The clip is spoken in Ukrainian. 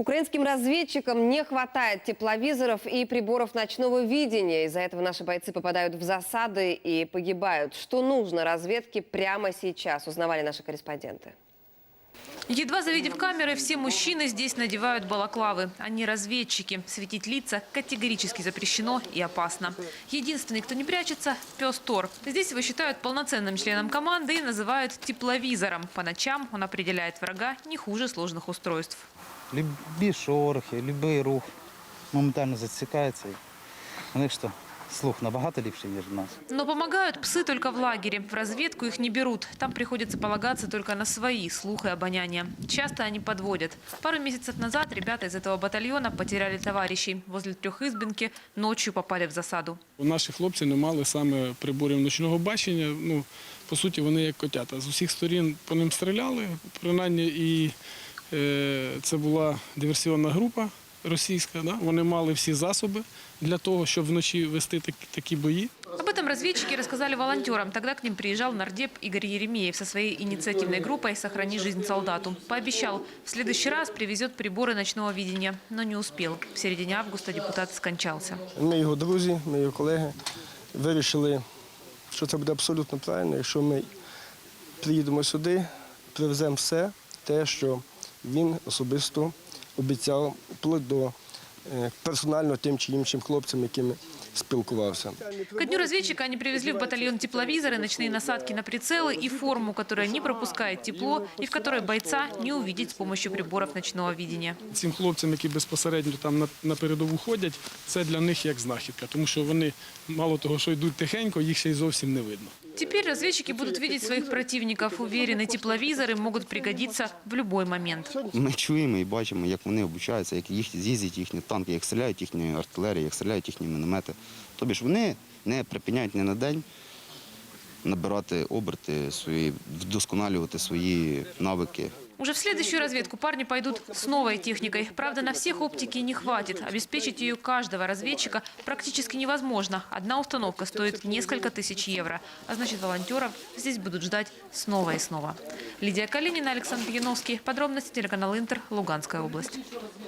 Украинским разведчикам не хватает тепловизоров и приборов ночного видения. Из-за этого наши бойцы попадают в засады и погибают. Что нужно разведке прямо сейчас, узнавали наши корреспонденты. Едва завидев камеры, все мужчины здесь надевают балаклавы. Они разведчики. Светить лица категорически запрещено и опасно. Единственный, кто не прячется – пес Тор. Здесь его считают полноценным членом команды и называют тепловизором. По ночам он определяет врага не хуже сложных устройств. Любі шорохи, любий рух моментально засікається. І У них що, слух набагато ліпший, ніж у нас. Но помогают псы только в лагере. В разведку их не берут. Там приходится полагаться только на свои слух и обоняние. Часто они подводят. Пару месяцев назад ребята из этого батальона потеряли товарищей. Возле трехизбинки ночью попали в засаду. Наші хлопці не мали саме приборів ночного бачення. Ну, по суті, вони як котята. З усіх сторін по ним стріляли, принаймні, і е, це була диверсіонна група російська. Да? Вони мали всі засоби для того, щоб вночі вести такі, такі бої. Об этом разведчики рассказали волонтерам. Тогда к ним приезжал нардеп Игорь Еремеев со своей инициативной группой «Сохрани жизнь солдату». Пообещал, в следующий раз привезет приборы ночного видения, но не успел. В середине августа депутат скончался. Ми його друзі, ми його колеги вирішили, що це буде абсолютно правильно, якщо ми приїдемо сюди, привеземо все те, що він особисто обіцяв, вплоть до е, персонально тим чи іншим хлопцям, якими спілкувався. Ко дню разведчика они привезли в батальон тепловизоры, ночные насадки на прицелы и форму, которая не пропускает тепло и в которой бойца не увидеть с помощью приборов ночного видения. Цим хлопцям, які безпосередньо там на, на передову ходять, це для них як знахідка, тому що вони мало того, що йдуть тихенько, їх ще й зовсім не видно. Теперь разведчики будут видеть своих противников. Уверены, тепловизоры могут пригодиться в любой момент. Ми чуємо і бачимо, як вони обучаються, як їх з'їздять їхні танки, як стріляють їхні артилерії, як стріляють їхні міномети. Тобі ж вони не припиняють ні на день набирати оберти, свої, вдосконалювати свої навики. Уже в следующую разведку парни пойдут с новой техникой. Правда, на всех оптики не хватит. Обеспечить ее каждого разведчика практически невозможно. Одна установка стоит несколько тысяч евро. А значит, волонтеров здесь будут ждать снова и снова. Лидия Калинина, Александр Яновский. Подробности телеканал Интер, Луганская область.